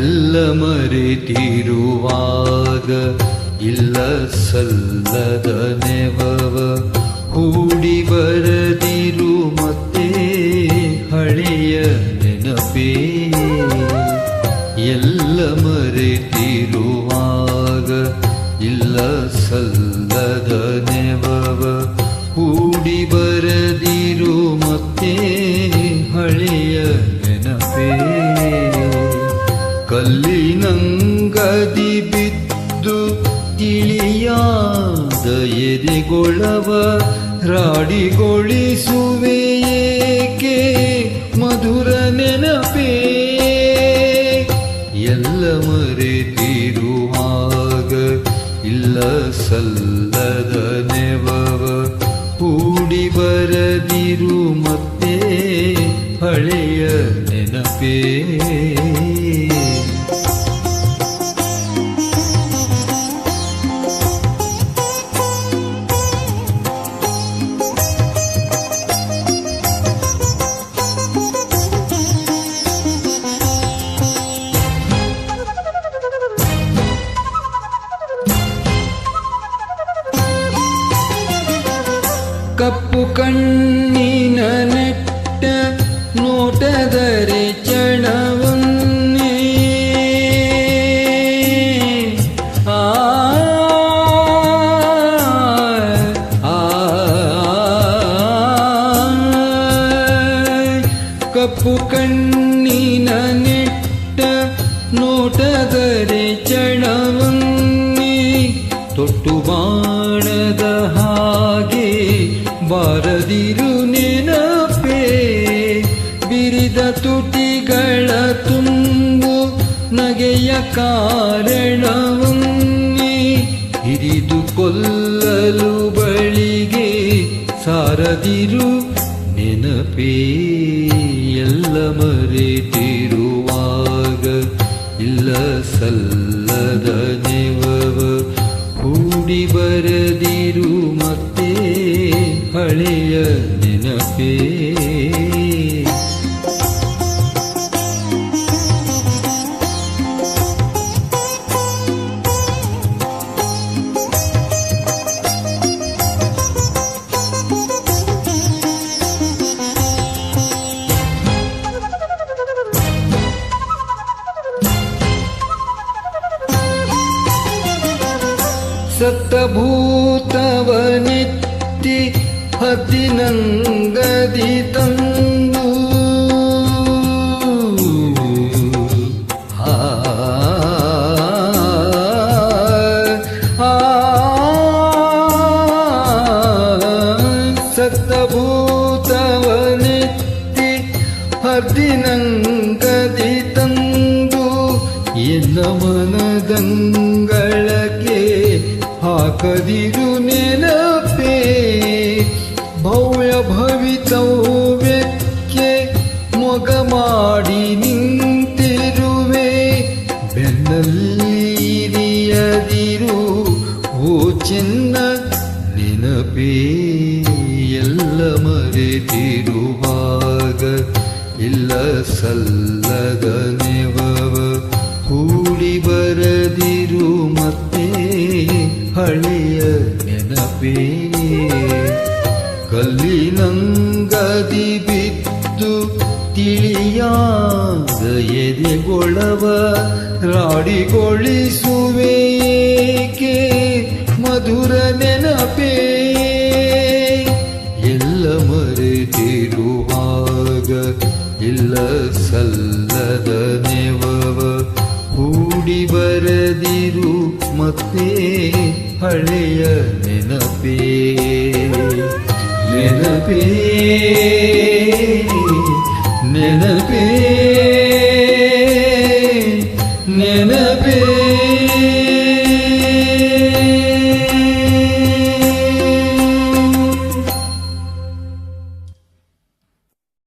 ಮರೆತಿರುವಾಗ ಇಲ್ಲ ಸಲ್ಲದ ನೆವವ. ಹೂಡಿ ಬರದಿರು ಮತ್ತೆ ಹಳೆಯ ನೆನಪೇ. ಎಲ್ಲ ಮರೆತಿರುವಾಗ ಇಲ್ಲ ಸಲ್ಲದ ನೆವವ. ಹೂಡಿ ಬರದಿರು ಮತ್ತೆ ಹಳೆಯ ನೆನಪೇ. ಕಲ್ಲಿನಂಗದಿ ಬಿದ್ದು ತಿಳಿಯಾದ ಎದೆಗೊಳವ ರಾಡಿಗೊಳಿಸುವೆ ಏಕೆ ಮಧುರ ನೆನಪೇ? ಎಲ್ಲ ಮರೆತಿರುವಾಗ ಇಲ್ಲ ಸಲ್ಲದ ನೆವವ ಕೂಡಿ ಬರದಿರು ಮತ್ತೆ ಹಳೆಯ ನೆನಪೇ? ಕಪ್ಪು ಕಣ್ಣಿನ ನೆಟ್ಟ ನೋಟದರೆ ಚಣವನ್ನೇ ಆ ಕಪ್ಪು ಕಣ್ಣಿನ ನೆಟ್ಟ ನೋಟದರೆ ಚಣವನ್ನೇ ತೊಟ್ಟು ಬಾಣದ ಹಾಗೆ ಬಾರದಿರು ನೆನಪೇ, ಬಿರಿದ ತುಟಿಗಳ ತುಂಬು, ನಗೆಯ ಕಾರಣವನ್ನೇ ಹಿರಿದು ಕೊಲ್ಲಲು ಬಳಿಗೆ ಸಾರದಿರು ನೆನಪೇ. ಎಲ್ಲ ಮರೆತಿರುವಾಗ ಇಲ್ಲ ಸಲ್ಲದ ನೆವವ, ಕೂಡಿ ಬರದಿರು ಮತ್ತೆ ಹಳೆಯ ನೆನಪೇ ಸತ್ತಭೂತವನೆತ್ತಿ ಹದಿನಂಗದಿ ತಂದು ಸತ್ತಭೂತವನೆತ್ತಿ ಹದಿನಂಗದಿ ತಂದು ಎನ್ನ ಮನದಂಗಳಕ್ಕೆ ಹಾಕದಿರು ಭವ್ಯ ಭವಿತವ್ಯಕ್ಕೆ ಮೊಗ ಮಾಡಿ ನಿಂತಿರುವೆ. ಬೆನ್ನಲ್ಲಿರಿಯದಿರು ಓ ಚೆನ್ನ ನೆನಪೇ ಎಲ್ಲ ಮರೆತಿರುವಾಗ ಇಲ್ಲ ಸಲ್ಲದ ಕಲ್ಲಿನಂಗದಿ ಬಿದ್ದು ತಿಳಿಯಾದ ಎದೆಗೊಳವ ರಾಡಿಗೊಳಿಸುವೇಕೆ ಮಧುರ ನೆನಪೇ? ಎಲ್ಲ ಮರೆತಿರುವಾಗ ಇಲ್ಲ ಸಲ್ಲದ ನೆವವ, ಕೂಡಿ ಬರದಿರು ಮತ್ತೆ ಹಳೆಯ ನೆನಪೇ. நினப்பே நினப்பே நினப்பே